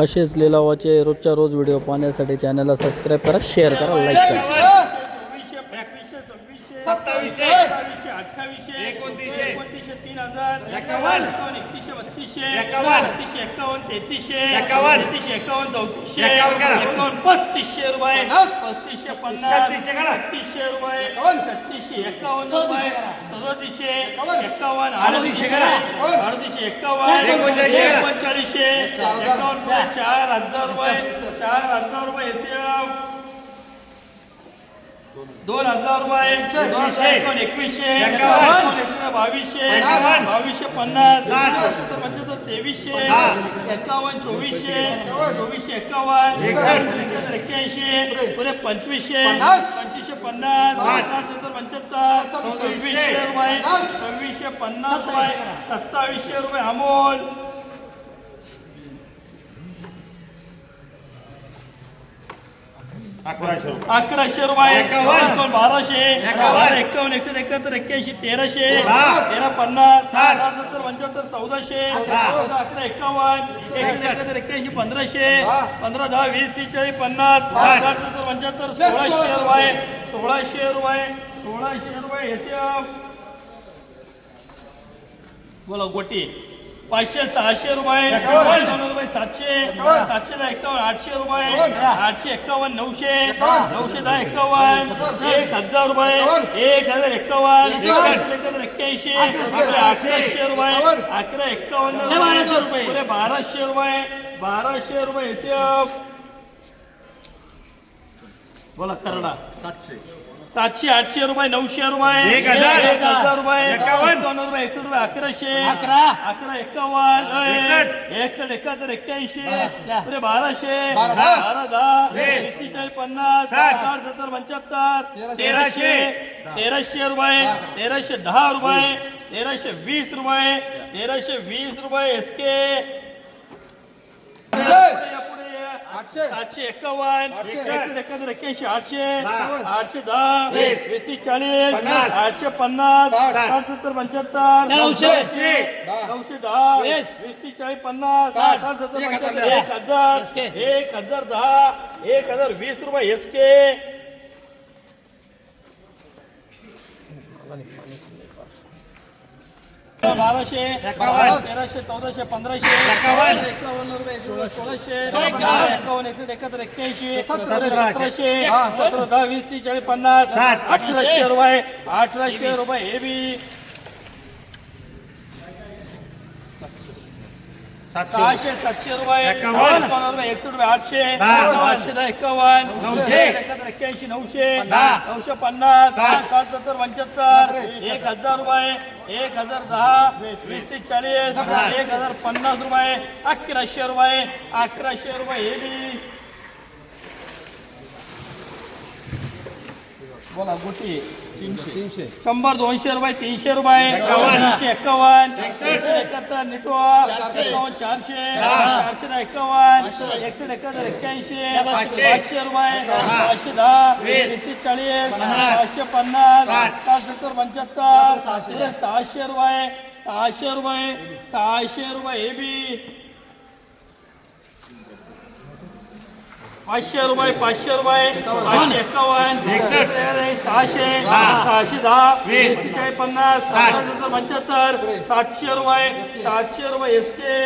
असेच लिलावाचे रोजच्या रोज व्हिडिओ पाहण्यासाठी चॅनलला सबस्क्राईब करा शेअर करा लाईक करा. चोवीसशे पंचवीसशे सव्वीसशे सत्तावीसशे, सत्तावीसशे अठ्ठावीसशे एकोणतीसशे, एकोणतीसशे तीन हजार एकावन्न, एकावन्न एकतीसशे बत्तीसशे एकावन्न, बत्तीसशे एकावन्न तेहतीसशे एकावन्न, तेहतीसशे एकावन्न चौतीसशे एकावन्न करा. एकावन्न पस्तीसशे रुपये पस्तीसशे पन्नास छत्तीसशे रुपये एकावन्न, छत्तीसशे एकावन्न रुपये सदोतीसशे एकावन्न, एकावन्न अडतीसशे करा. अडतीसशे एकावन्न. एकोणचाळीसशे एकावन्न चार हजार रुपये चार हजार रुपये एसीएफ दोन हजार रुपये एकवीसशे बावीसशे. बावीसशे पन्नास पंच्याहत्तर तेवीसशे. एकावन्न चोवीसशे चोवीसशे एकावन्न एक्क्याऐंशी पुढे पंचवीसशे. पंचवीसशे पन्नास सत्तर पंच्याहत्तर सव्वीसशे. सव्वीसशे रुपये पन्नास. सव्वीसशे पन्नास रुपये सत्तावीसशे रुपये अमोल अकराशे रुपये. अकराशे रुपये. बाराशे. एकावन्न. एकशे एकाहत्तर एक्क्याऐंशी तेराशे. तेरा पन्नास. साठ. सत्तर पंच्याहत्तर चौदाशे. अकरा एकावन्न. एकशे. एकाहत्तर एक्क्याऐंशी पंधराशे. पंधरा दहा वीस तीस चाळीस पन्नास. साठ. सत्तर पंच्याहत्तर सोळाशे रुपये. सोळाशे रुपये. सोळाशे रुपये. एसीएफ बोला गोटी. पाचशे सहाशे रुपये रुपये सातशे सातशे दहा एकावन्न आठशे रुपये आठशे एकावन्न नऊशे नऊशे दहा एकावन्न एक हजार रुपये एक हजार एकावन्न एकसष्ट. एक हजार एक्क्याऐंशी अकराशे. रुपये अकरा एकावन्न बाराशे रुपये. बाराशे रुपये बाराशे रुपये एसीएफ बोला करडा. सातशे. सातशे आठशे रुपये नऊशे रुपये एक हजार. एक हजार रुपये एकावन्न. एकावन्न रुपये एकसष्ट रुपये अकराशे. अकरा. अकरा एकावन्न एकसष्ट. एकसष्ट एकाहत्तर एक्क्याऐंशी. पुढे बाराशे. बारा. बारा दहा. वीस. चाळीस पन्नास. साठ. साठ सत्तर पंच्याहत्तर. तेराशे. तेराशे. रुपये. तेराशे दहा रुपये. तेराशे वीस रुपये. तेराशे वीस रुपये एस के सातशे एकावन्न. एकशे एकाहत्तर एक्क्याऐंशी आठशे. आठशे दहा. तीस चाळीस. आठशे पन्नास. साठ. सत्तर पंच्याहत्तर. नऊशे. नऊशे. दहा. वीस. वीस तीस चाळीस पन्नास. साठ. सत्तर पंच्याहत्तर. एक हजार. एक हजार दहा. एक हजार वीस रुपये एस के. बाराशे. तेराशे चौदाशे पंधराशे एकावन्न. एकावन्न रुपये सोळा सोळाशे एकावन्न. एकशे एकाहत्तर एक्क्याऐंशी सतराशे. सतरा दहा वीस तीस चाळीस पन्नास. अठराशे रुपये अठराशे रुपये हे बी सहाशे सातशे रुपये एकावन्न. रुपये एकशे रुपये आठशे. आठशे दहा एकावन्न. नऊशे. एकाहत्तर एक्क्याऐंशी नऊशे. नऊशे पन्नास. साठ. सत्तर पंच्याहत्तर. एक हजार रुपये. एक हजार दहा. वीस तीस चाळीस. एक हजार पन्नास रुपये. अकराशे रुपये. अकराशे रुपये हे बी. बोला गोटी. तीनशे. शंभर दोनशे रुपये तीनशे रुपये. तीनशे एकावन्न. एकसष्ट. एकशे एकाहत्तर निटवा एकावन्न चारशे. चारशे दहा एकावन्न. एकशे एकाहत्तर एक्क्याऐंशी. पाचशे. रुपये. पाचशे दहा. तीस चाळीस. पाचशे पन्नास. साठ. सत्तर पंच्याहत्तर. सहाशे. रुपये. सहाशे रुपये. सहाशे रुपये हे बी. पाचशे रुपये पाचशे रुपये पाचशे एकावन्न. सहाशे सहाशे दहा. चाळीस पन्नास पंच्याहत्तर सातशे रुपये सातशे रुपये एस के